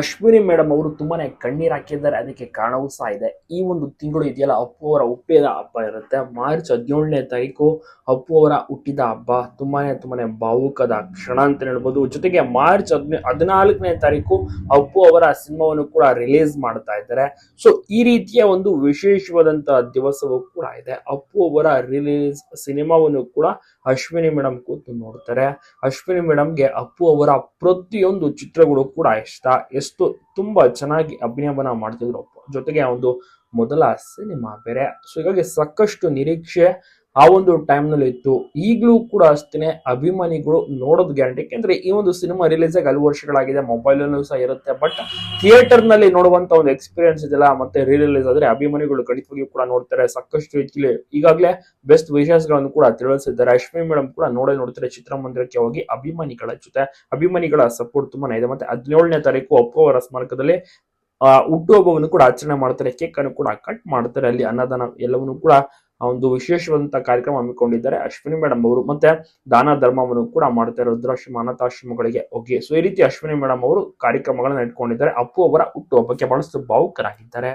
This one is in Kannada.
ಅಶ್ವಿನಿ ಮೇಡಮ್ ಅವರು ತುಂಬಾನೇ ಕಣ್ಣೀರ್ ಹಾಕಿದ್ದಾರೆ. ಅದಕ್ಕೆ ಕಾರಣವೂ ಸಹ ಇದೆ. ಈ ಒಂದು ತಿಂಗಳು ಇದೆಯಲ್ಲ, ಅಪ್ಪು ಅವರ ಹುಟ್ಟಿದ ಹಬ್ಬ ಇರುತ್ತೆ. ಮಾರ್ಚ್ ಹದಿನೇಳನೇ ತಾರೀಕು ಅಪ್ಪು ಅವರ ಹುಟ್ಟಿದ ಹಬ್ಬ. ತುಂಬಾನೇ ತುಂಬಾನೇ ಭಾವುಕದ ಕ್ಷಣ ಅಂತ ಹೇಳ್ಬೋದು. ಜೊತೆಗೆ ಮಾರ್ಚ್ ಹದಿನ, ಹದಿನಾಲ್ಕನೇ ತಾರೀಕು ಅಪ್ಪು ಅವರ ಸಿನಿಮಾವನ್ನು ಕೂಡ ರಿಲೀಸ್ ಮಾಡ್ತಾ ಇದ್ದಾರೆ. ಸೊ ಈ ರೀತಿಯ ಒಂದು ವಿಶೇಷವಾದಂತಹ ದಿವಸವೂ ಕೂಡ ಇದೆ. ಅಪ್ಪು ಅವರ ರಿಲೀಸ್ ಸಿನಿಮಾವನ್ನು ಕೂಡ ಅಶ್ವಿನಿ ಮೇಡಮ್ ಕೂತು ನೋಡ್ತಾರೆ. ಅಶ್ವಿನಿ ಮೇಡಮ್ಗೆ ಅಪ್ಪು ಅವರ ಪ್ರತಿಯೊಂದು ಚಿತ್ರಗಳು ಕೂಡ ಇಷ್ಟ. ಎಷ್ಟು ತುಂಬಾ ಚೆನ್ನಾಗಿ ಅಭಿನಯವನ್ನ ಮಾಡ್ತಿದ್ರು ಜೊತೆಗೆ ಒಂದು ಮೊದಲ ಸಿನಿಮಾ ಬೇರೆ. ಸೊ ಹೀಗಾಗಿ ಸಾಕಷ್ಟು ನಿರೀಕ್ಷೆ ಆ ಒಂದು ಟೈಮ್ನಲ್ಲಿ ಇತ್ತು. ಈಗಲೂ ಕೂಡ ಅಷ್ಟೇ ಅಭಿಮಾನಿಗಳು ನೋಡೋದು ಗ್ಯಾರಂಟಿ ಯಾಕೆಂದ್ರೆ ಈ ಒಂದು ಸಿನಿಮಾ ರಿಲೀಸ್ ಆಗಿ ಹಲವು ವರ್ಷಗಳಾಗಿದೆ ಮೊಬೈಲ್ ಅಲ್ಲೂ ಸಹ ಇರುತ್ತೆ. ಬಟ್ ಥಿಯೇಟರ್ನಲ್ಲಿ ನೋಡುವಂತ ಒಂದು ಎಕ್ಸ್ಪೀರಿಯನ್ಸ್ ಇದೆಯಲ್ಲ, ಮತ್ತೆ ರೀ ರಿಲೀಸ್ ಆದ್ರೆ ಅಭಿಮಾನಿಗಳು ಖಂಡಿತವಾಗಿಯೂ ಕೂಡ ನೋಡ್ತಾರೆ. ಸಾಕಷ್ಟು ಇಲ್ಲಿ ಈಗಾಗಲೇ ಬೆಸ್ಟ್ ವಿಷಯಗಳನ್ನು ಕೂಡ ತಿಳಿಸಿದ್ದಾರೆ. ಅಶ್ವಿ ಮೇಡಮ್ ಕೂಡ ನೋಡೇ ನೋಡ್ತಾರೆ ಚಿತ್ರಮಂದಿರಕ್ಕೆ ಹೋಗಿ ಅಭಿಮಾನಿಗಳ ಜೊತೆ. ಅಭಿಮಾನಿಗಳ ಸಪೋರ್ಟ್ ತುಂಬಾನೇ ಇದೆ. ಮತ್ತೆ ಹದಿನೇಳನೇ ತಾರೀಕು ಅಪ್ಪು ಅವರ ಸ್ಮಾರಕದಲ್ಲಿ ಹುಟ್ಟುಹಬ್ಬವನ್ನು ಕೂಡ ಆಚರಣೆ ಮಾಡ್ತಾರೆ. ಕೇಕ್ ಅನ್ನು ಕೂಡ ಕಟ್ ಮಾಡ್ತಾರೆ ಅಲ್ಲಿ ಅನ್ನದಾನ ಎಲ್ಲವನ್ನು ಕೂಡ ಒಂದು ವಿಶೇಷವಾದಂತಹ ಕಾರ್ಯಕ್ರಮ ಹಮ್ಮಿಕೊಂಡಿದ್ದಾರೆ ಅಶ್ವಿನಿ ಮೇಡಮ್ ಅವರು. ಮತ್ತೆ ದಾನ ಧರ್ಮವನ್ನು ಕೂಡ ಮಾಡ್ತಾರೆ ರುದ್ರಾಶ್ರಮ ಅನಾಥಾಶ್ರಮಗಳಿಗೆ ಹೋಗಿ. ಸೊ ಈ ರೀತಿ ಅಶ್ವಿನಿ ಮೇಡಮ್ ಅವರು ಕಾರ್ಯಕ್ರಮಗಳನ್ನ ಇಟ್ಕೊಂಡಿದ್ದಾರೆ. ಅಪ್ಪು ಅವರ ಹುಟ್ಟುಹಬ್ಬಕ್ಕೆ ಬಹಳಷ್ಟು ಭಾವುಕರಾಗಿದ್ದಾರೆ.